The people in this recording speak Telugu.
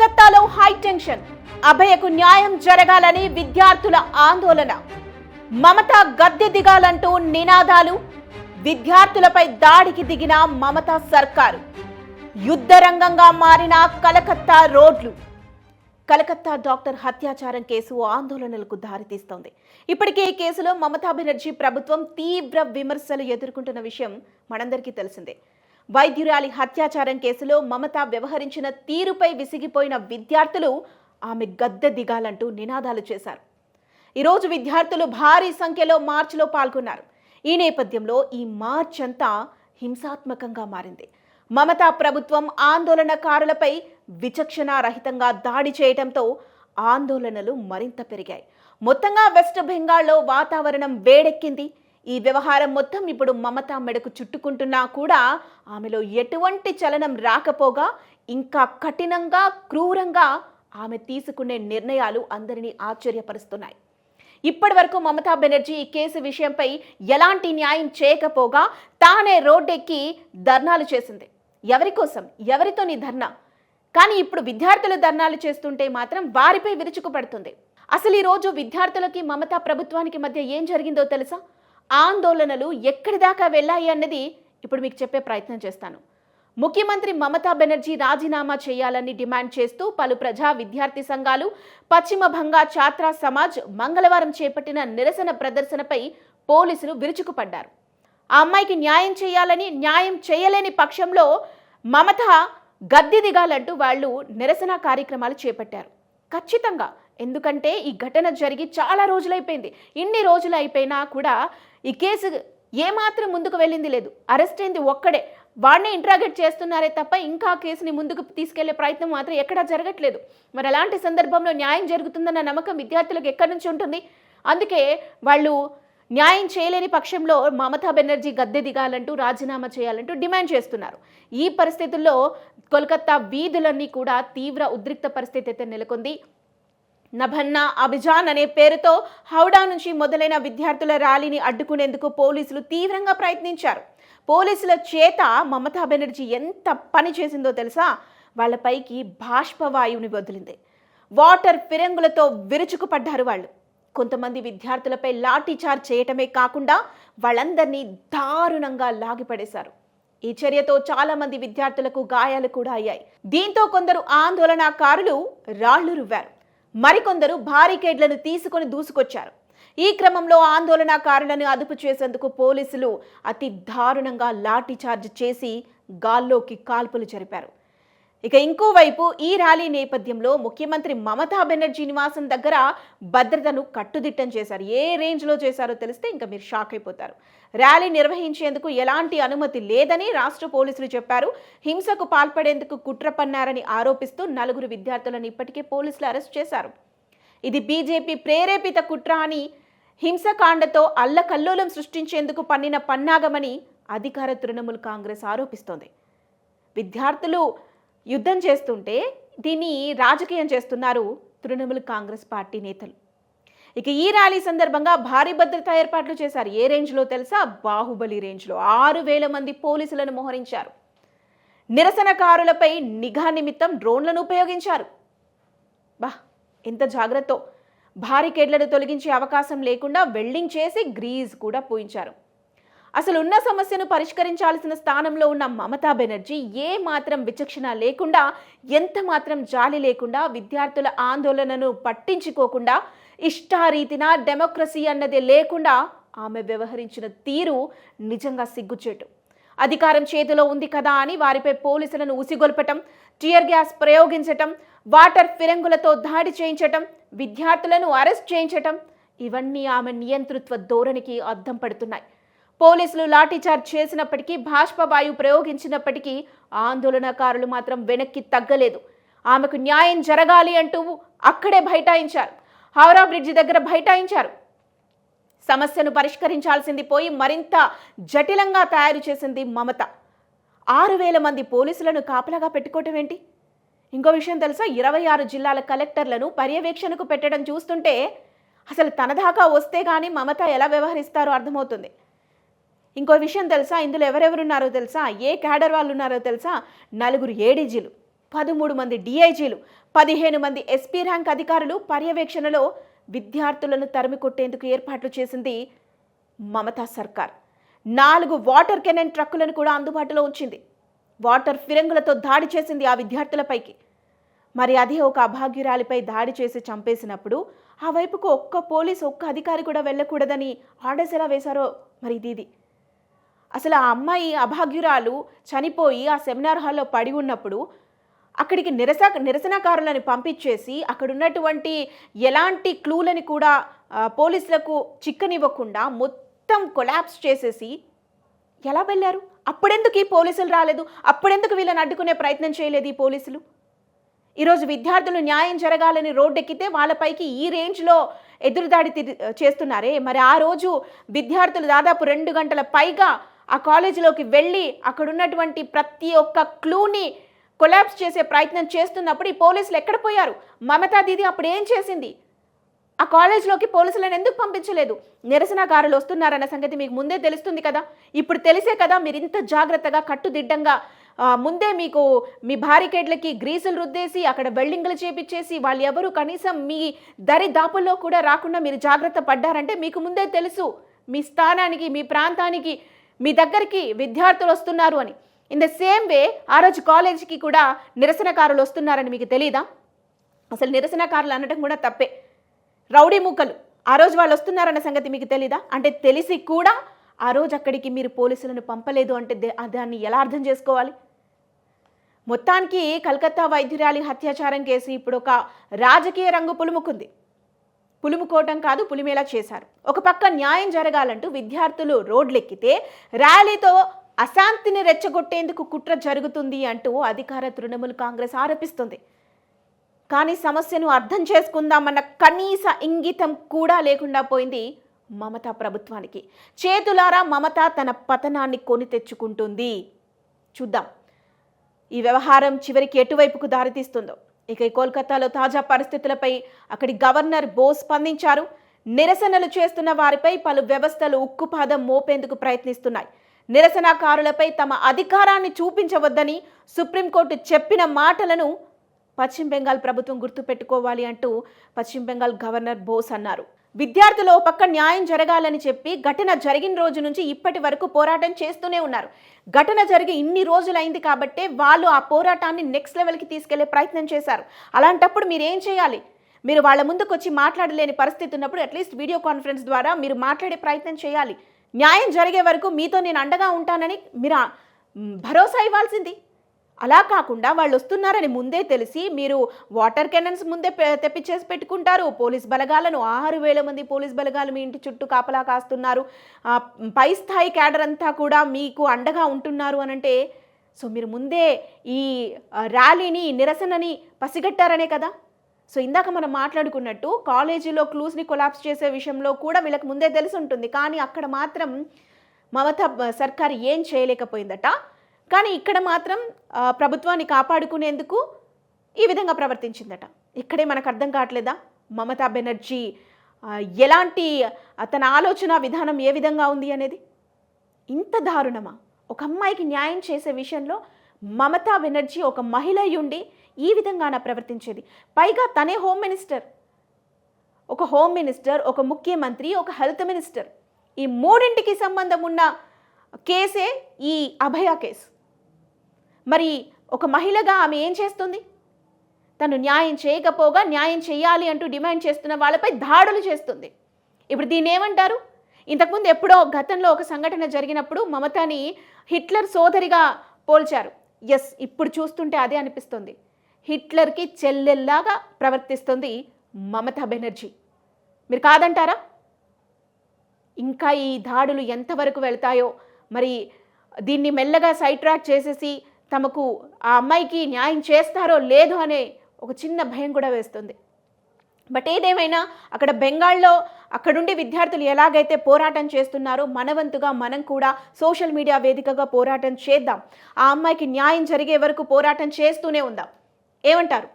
కలకత్తాలో హై టెన్షన్. అభయకు న్యాయం జరగాలని విద్యార్థుల ఆందోళన. మమత గద్దె దిగాలంటూ నినాదాలు. విద్యార్థులపై దాడికి దిగిన మమతా సర్కారు. యుద్ధరంగంగా మారిన కలకత్తా రోడ్లు. కలకత్తా డాక్టర్ హత్యాచారం కేసు ఆందోళనలకు దారితీస్తోంది. ఇప్పటికే ఈ కేసులో మమతా బెనర్జీ ప్రభుత్వం తీవ్ర విమర్శలు ఎదుర్కొంటున్న విషయం మనందరికీ తెలిసిందే. వైద్యురాలి హత్యాచారం కేసులో మమత వ్యవహరించిన తీరుపై విసిగిపోయిన విద్యార్థులు ఆమె గద్దె దిగాలంటూ నినాదాలు చేశారు. ఈరోజు విద్యార్థులు భారీ సంఖ్యలో మార్చిలో పాల్గొన్నారు. ఈ నేపథ్యంలో ఈ మార్చ్ అంతా హింసాత్మకంగా మారింది. మమతా ప్రభుత్వం ఆందోళనకారులపై విచక్షణారహితంగా దాడి చేయడంతో ఆందోళనలు మరింత పెరిగాయి. మొత్తంగా వెస్ట్ బెంగాల్లో వాతావరణం వేడెక్కింది. ఈ వ్యవహారం మొత్తం ఇప్పుడు మమతా మెడకు చుట్టుకుంటున్నా కూడా ఆమెలో ఎటువంటి చలనం రాకపోగా ఇంకా కఠినంగా క్రూరంగా ఆమె తీసుకునే నిర్ణయాలు అందరినీ ఆశ్చర్యపరుస్తున్నాయి. ఇప్పటి వరకు మమతా బెనర్జీ ఈ కేసు విషయంపై ఎలాంటి న్యాయం చేయకపోగా తానే రోడ్డెక్కి ధర్నాలు చేసింది. ఎవరి కోసం? ఎవరితో నీ ధర్నా? కానీ ఇప్పుడు విద్యార్థులు ధర్నాలు చేస్తుంటే మాత్రం వారిపై విరుచుకుపడుతుంది అసలు ఈ రోజు విద్యార్థులకి మమతా ప్రభుత్వానికి మధ్య ఏం జరిగిందో తెలుసా? ఆందోళనలు ఎక్కడి దాకా వెళ్ళాయి అన్నది ఇప్పుడు మీకు చెప్పే ప్రయత్నం చేస్తాను. ముఖ్యమంత్రి మమతా బెనర్జీ రాజీనామా చేయాలని డిమాండ్ చేస్తూ పలు ప్రజా విద్యార్థి సంఘాలు పశ్చిమ బంగా ఛాత్రా సమాజ్ మంగళవారం చేపట్టిన నిరసన ప్రదర్శనపై పోలీసులు విరుచుకుపడ్డారు. ఆ అమ్మాయికి న్యాయం చేయాలని న్యాయం చేయలేని పక్షంలో మమత గద్దె దిగాలంటూ వాళ్ళు నిరసన కార్యక్రమాలు చేపట్టారు. ఖచ్చితంగా ఎందుకంటే ఈ ఘటన జరిగి చాలా రోజులైపోయింది. ఇన్ని రోజులు అయిపోయినా కూడా ఈ కేసు ఏమాత్రం ముందుకు వెళ్ళింది లేదు. అరెస్ట్ అయింది ఒక్కడే. వాడిని ఇంట్రాగేట్ చేస్తున్నారే తప్ప ఇంకా కేసుని ముందుకు తీసుకెళ్ళే ప్రయత్నం మాత్రం ఎక్కడా జరగట్లేదు. మరి అలాంటి సందర్భంలో న్యాయం జరుగుతుందన్న నమ్మకం విద్యార్థులకు ఎక్కడి నుంచి ఉంటుంది? అందుకే వాళ్ళు న్యాయం చేయలేని పక్షంలో మమతా బెనర్జీ గద్దె దిగాలంటూ రాజీనామా చేయాలంటూ డిమాండ్ చేస్తున్నారు. ఈ పరిస్థితుల్లో కోల్కతా వీధులన్నీ కూడా తీవ్ర ఉద్రిక్త పరిస్థితి అయితే నెలకొంది. నభన్నా అభిజాన్ అనే పేరుతో హౌడా నుంచి మొదలైన విద్యార్థుల ర్యాలీని అడ్డుకునేందుకు పోలీసులు తీవ్రంగా ప్రయత్నించారు. పోలీసుల చేత మమతా బెనర్జీ ఎంత పని చేసిందో తెలుసా? వాళ్ళపైకి బాష్పవాయువుని వదిలింది. వాటర్ ఫిరంగులతో విరుచుకుపడ్డారు వాళ్ళు. కొంతమంది విద్యార్థులపై లాఠీ చార్జ్ చేయటమే కాకుండా వాళ్ళందరినీ దారుణంగా లాగిపడేశారు. ఈ చర్యతో చాలా మంది విద్యార్థులకు గాయాలు కూడా అయ్యాయి. దీంతో కొందరు ఆందోళనకారులు రాళ్ళు రువ్వారు. మరికొందరు బారికేడ్లను తీసుకొని దూసుకొచ్చారు. ఈ క్రమంలో ఆందోళనకారులను అదుపు చేసేందుకు పోలీసులు అతి దారుణంగా లాఠీ చార్జ్ చేసి గాల్లోకి కాల్పులు జరిపారు. ఇక ఇంకోవైపు ఈ ర్యాలీ నేపథ్యంలో ముఖ్యమంత్రి మమతా బెనర్జీ నివాసం దగ్గర భద్రతను కట్టుదిట్టం చేశారు. ఏ రేంజ్లో చేశారో తెలిస్తే ఇంకా మీరు షాక్ అయిపోతారు. ర్యాలీ నిర్వహించేందుకు ఎలాంటి అనుమతి లేదని రాష్ట్ర పోలీసులు చెప్పారు. హింసకు పాల్పడేందుకు కుట్ర పన్నారని ఆరోపిస్తూ నలుగురు విద్యార్థులను ఇప్పటికే పోలీసులు అరెస్ట్ చేశారు. ఇది బీజేపీ ప్రేరేపిత కుట్ర అని హింసకాండతో అల్లకల్లోలం సృష్టించేందుకు పన్నిన పన్నాగమని అధికార తృణమూల్ కాంగ్రెస్ ఆరోపిస్తోంది. విద్యార్థులు యుద్ధం చేస్తుంటే దీన్ని రాజకీయం చేస్తున్నారు తృణమూల్ కాంగ్రెస్ పార్టీ నేతలు. ఇక ఈ ర్యాలీ సందర్భంగా భారీ భద్రతా ఏర్పాట్లు చేశారు. ఏ రేంజ్లో తెలుసా? బాహుబలి రేంజ్లో. ఆరు వేల మంది పోలీసులను మోహరించారు. నిరసనకారులపై నిఘా నిమిత్తం డ్రోన్లను ఉపయోగించారు. బా ఎంత జాగ్రత్త. భారీకేడ్లను తొలగించే అవకాశం లేకుండా వెల్డింగ్ చేసి గ్రీజ్ కూడా పూయించారు. అసలు ఉన్న సమస్యను పరిష్కరించాల్సిన స్థానంలో ఉన్న మమతా బెనర్జీ ఏ మాత్రం విచక్షణ లేకుండా ఎంత మాత్రం జాలి లేకుండా విద్యార్థుల ఆందోళనను పట్టించుకోకుండా ఇష్టారీతిన డెమోక్రసీ అన్నది లేకుండా ఆమె వ్యవహరించిన తీరు నిజంగా సిగ్గుచేటు. అధికారం చేతిలో ఉంది కదా అని వారిపై పోలీసులను ఉసిగొల్పటం టియర్ గ్యాస్ ప్రయోగించటం వాటర్ ఫిరంగులతో దాడి చేయించటం విద్యార్థులను అరెస్ట్ చేయించటం ఇవన్నీ ఆమె నియంతృత్వ ధోరణికి అద్దం పడుతున్నాయి. పోలీసులు లాఠీచార్జ్ చేసినప్పటికీ బాష్పవాయు ప్రయోగించినప్పటికీ ఆందోళనకారులు మాత్రం వెనక్కి తగ్గలేదు. ఆమెకు న్యాయం జరగాలి అంటూ అక్కడే బైఠాయించారు. హౌరా బ్రిడ్జి దగ్గర బైఠాయించారు. సమస్యను పరిష్కరించాల్సింది పోయి మరింత జటిలంగా తయారు చేసింది మమత. ఆరు వేల మంది పోలీసులను కాపలాగా పెట్టుకోవటం ఏంటి? ఇంకో విషయం తెలుసా? ఇరవై ఆరు జిల్లాల కలెక్టర్లను పర్యవేక్షణకు పెట్టడం చూస్తుంటే అసలు తన దాకా వస్తే కానీ మమత ఎలా వ్యవహరిస్తారో అర్థమవుతుంది. ఇంకో విషయం తెలుసా? ఇందులో ఎవరెవరు ఉన్నారో తెలుసా? ఏ క్యాడర్ వాళ్ళు ఉన్నారో తెలుసా? నలుగురు ఏడీజీలు పదమూడు మంది డిఐజీలు పదిహేను మంది ఎస్పీ ర్యాంక్ అధికారులు పర్యవేక్షణలో విద్యార్థులను తరిమి కొట్టేందుకు ఏర్పాట్లు చేసింది మమతా సర్కార్. నాలుగు వాటర్ కెనన్ ట్రక్కులను కూడా అందుబాటులో ఉంచింది. వాటర్ ఫిరంగులతో దాడి చేసింది ఆ విద్యార్థులపైకి. మరి అదే ఒక అభాగ్యురాలిపై దాడి చేసి చంపేసినప్పుడు ఆ వైపుకు ఒక్క పోలీస్ ఒక్క అధికారి కూడా వెళ్ళకూడదని ఆర్డర్స్ ఎలా వేశారో మరి ఇది. అసలు ఆ అమ్మాయి అభాగ్యురాలు చనిపోయి ఆ సెమినార్ హాల్లో పడి ఉన్నప్పుడు అక్కడికి నిరస నిరసనకారులను పంపించేసి అక్కడ ఉన్నటువంటి ఎలాంటి క్లూలని కూడా పోలీసులకు చిక్కనివ్వకుండా మొత్తం కొలాప్స్ చేసేసి ఎలా వెళ్ళారు? అప్పుడెందుకు ఈ పోలీసులు రాలేదు? అప్పుడెందుకు వీళ్ళని అడ్డుకునే ప్రయత్నం చేయలేదు ఈ పోలీసులు? ఈరోజు విద్యార్థులు న్యాయం జరగాలని రోడ్డెక్కితే వాళ్ళపైకి ఈ రేంజ్లో ఎదురుదాడి చేస్తున్నారే. మరి ఆ రోజు విద్యార్థులు దాదాపు రెండు గంటల పైగా ఆ కాలేజీలోకి వెళ్ళి అక్కడ ఉన్నటువంటి ప్రతి ఒక్క క్లూని కొలాప్స్ చేసే ప్రయత్నం చేస్తున్నప్పుడు ఈ పోలీసులు ఎక్కడ పోయారు? మమతా దీది అప్పుడు ఏం చేసింది? ఆ కాలేజ్లోకి పోలీసులను ఎందుకు పంపించలేదు? నిరసనకారులు వస్తున్నారన్న సంగతి మీకు ముందే తెలుస్తుంది కదా? ఇప్పుడు తెలిసే కదా మీరు ఇంత జాగ్రత్తగా కట్టుదిడ్డంగా ముందే మీకు మీ బారికేడ్లకి గ్రీసులు రుద్దేసి అక్కడ వెల్డింగ్లు చేపించేసి వాళ్ళు ఎవరు కనీసం మీ దరి దాపుల్లో కూడా రాకుండా మీరు జాగ్రత్త పడ్డారంటే మీకు ముందే తెలుసు. మీ స్థానానికి మీ ప్రాంతానికి మీ దగ్గరికి విద్యార్థులు వస్తున్నారు అని. ఇన్ ద సేమ్ వే ఆ రోజు కాలేజీకి కూడా నిరసనకారులు వస్తున్నారని మీకు తెలీదా? అసలు నిరసనకారులు అనడం కూడా తప్పే. రౌడీ ముక్కలు ఆ రోజు వాళ్ళు వస్తున్నారన్న సంగతి మీకు తెలీదా? అంటే తెలిసి కూడా ఆ రోజు అక్కడికి మీరు పోలీసులను పంపలేదు అంటే దే- ఆ దాన్ని ఎలా అర్థం చేసుకోవాలి? మొత్తానికి కలకత్తా వైద్యురాలి హత్యాచారం కేసు ఇప్పుడు ఒక రాజకీయ రంగు పులుముకుంది. పులుముకోవటం కాదు పులిమేలా చేశారు. ఒక పక్క న్యాయం జరగాలంటూ విద్యార్థులు రోడ్లెక్కితే ర్యాలీతో అశాంతిని రెచ్చగొట్టేందుకు కుట్ర జరుగుతుంది అంటూ అధికార తృణమూల్ కాంగ్రెస్ ఆరోపిస్తుంది. కానీ సమస్యను అర్థం చేసుకుందామన్న కనీస ఇంగితం కూడా లేకుండా పోయింది మమతా ప్రభుత్వానికి. చేతులారా మమత తన పతనాన్ని కొని తెచ్చుకుంటుంది. చూద్దాం. ఈ వ్యవహారం చివరికి ఎటువైపుకు దారితీస్తుందో. ఇక కోల్కతాలో తాజా పరిస్థితులపై అక్కడి గవర్నర్ బోస్ స్పందించారు. నిరసనలు చేస్తున్న వారిపై పలు వ్యవస్థలు ఉక్కుపాదం మోపేందుకు ప్రయత్నిస్తున్నాయి. నిరసనకారులపై తమ అధికారాన్ని చూపించవద్దని సుప్రీంకోర్టు చెప్పిన మాటలను పశ్చిమ బెంగాల్ ప్రభుత్వం గుర్తుపెట్టుకోవాలి అంటూ పశ్చిమ బెంగాల్ గవర్నర్ బోస్ అన్నారు. విద్యార్థులు పక్క న్యాయం జరగాలని చెప్పి ఘటన జరిగిన రోజు నుంచి ఇప్పటి వరకు పోరాటం చేస్తూనే ఉన్నారు. ఘటన జరిగి ఇన్ని రోజులైంది కాబట్టే వాళ్ళు ఆ పోరాటాన్ని నెక్స్ట్ లెవెల్కి తీసుకెళ్ళే ప్రయత్నం చేశారు. అలాంటప్పుడు మీరు ఏం చేయాలి? మీరు వాళ్ళ ముందుకు వచ్చి మాట్లాడలేని పరిస్థితి ఉన్నప్పుడు అట్లీస్ట్ వీడియో కాన్ఫరెన్స్ ద్వారా మీరు మాట్లాడే ప్రయత్నం చేయాలి. న్యాయం జరిగే వరకు మీతో నేను అండగా ఉంటానని మీరు భరోసా ఇవ్వాల్సింది. అలా కాకుండా వాళ్ళు వస్తున్నారని ముందే తెలిసి మీరు వాటర్ కెనన్స్ ముందే తెప్పించేసి పెట్టుకుంటారు. పోలీస్ బలగాలను ఆరు వేల మంది పోలీస్ బలగాలు మీ ఇంటి చుట్టూ కాపలా కాస్తున్నారు. పై స్థాయి క్యాడర్ అంతా కూడా మీకు అండగా ఉంటున్నారు అని అంటే సో మీరు ముందే ఈ ర్యాలీని నిరసనని పసిగట్టారనే కదా? సో ఇందాక మనం మాట్లాడుకున్నట్టు కాలేజీలో క్లూస్ని కొలాప్స్ చేసే విషయంలో కూడా వీళ్ళకి ముందే తెలిసి ఉంటుంది. కానీ అక్కడ మాత్రం మమతా సర్కార్ ఏం చేయలేకపోయిందట. కానీ ఇక్కడ మాత్రం ప్రభుత్వాన్ని కాపాడుకునేందుకు ఈ విధంగా ప్రవర్తించిందట. ఇక్కడే మనకు అర్థం కావట్లేదా? మమతా బెనర్జీ ఎలాంటి తన ఆలోచన విధానం ఏ విధంగా ఉంది అనేది? ఇంత దారుణమా? ఒక అమ్మాయికి న్యాయం చేసే విషయంలో మమతా బెనర్జీ ఒక మహిళ ఉండి ఈ విధంగాన ప్రవర్తించేది? పైగా తనే హోమ్ మినిస్టర్. ఒక హోమ్ మినిస్టర్ ఒక ముఖ్యమంత్రి ఒక హెల్త్ మినిస్టర్. ఈ మూడింటికి సంబంధం ఉన్న కేసే ఈ అభయ కేసు. మరి ఒక మహిళగా ఆమె ఏం చేస్తుంది? తను న్యాయం చేయకపోగా న్యాయం చేయాలి అంటూ డిమాండ్ చేస్తున్న వాళ్ళపై దాడులు చేస్తుంది. ఇప్పుడు దీన్ని ఏమంటారు? ఇంతకుముందు ఎప్పుడో గతంలో ఒక సంఘటన జరిగినప్పుడు మమతాని హిట్లర్ సోదరిగా పోల్చారు. ఎస్ ఇప్పుడు చూస్తుంటే అదే అనిపిస్తుంది. హిట్లర్కి చెల్లెల్లాగా ప్రవర్తిస్తుంది మమతా బెనర్జీ. మీరు కాదంటారా? ఇంకా ఈ దాడులు ఎంతవరకు వెళ్తాయో మరి దీన్ని మెల్లగా సైట్రాక్ చేసేసి తమకు ఆ అమ్మాయికి న్యాయం చేస్తారో లేదో అనే ఒక చిన్న భయం కూడా వేస్తుంది. బట్ ఏదేమైనా అక్కడ బెంగాల్లో అక్కడుండి విద్యార్థులు ఎలాగైతే పోరాటం చేస్తున్నారో మనవంతుగా మనం కూడా సోషల్ మీడియా వేదికగా పోరాటం చేద్దాం. ఆ అమ్మాయికి న్యాయం జరిగే వరకు పోరాటం చేస్తూనే ఉందాం. ఏమంటారు?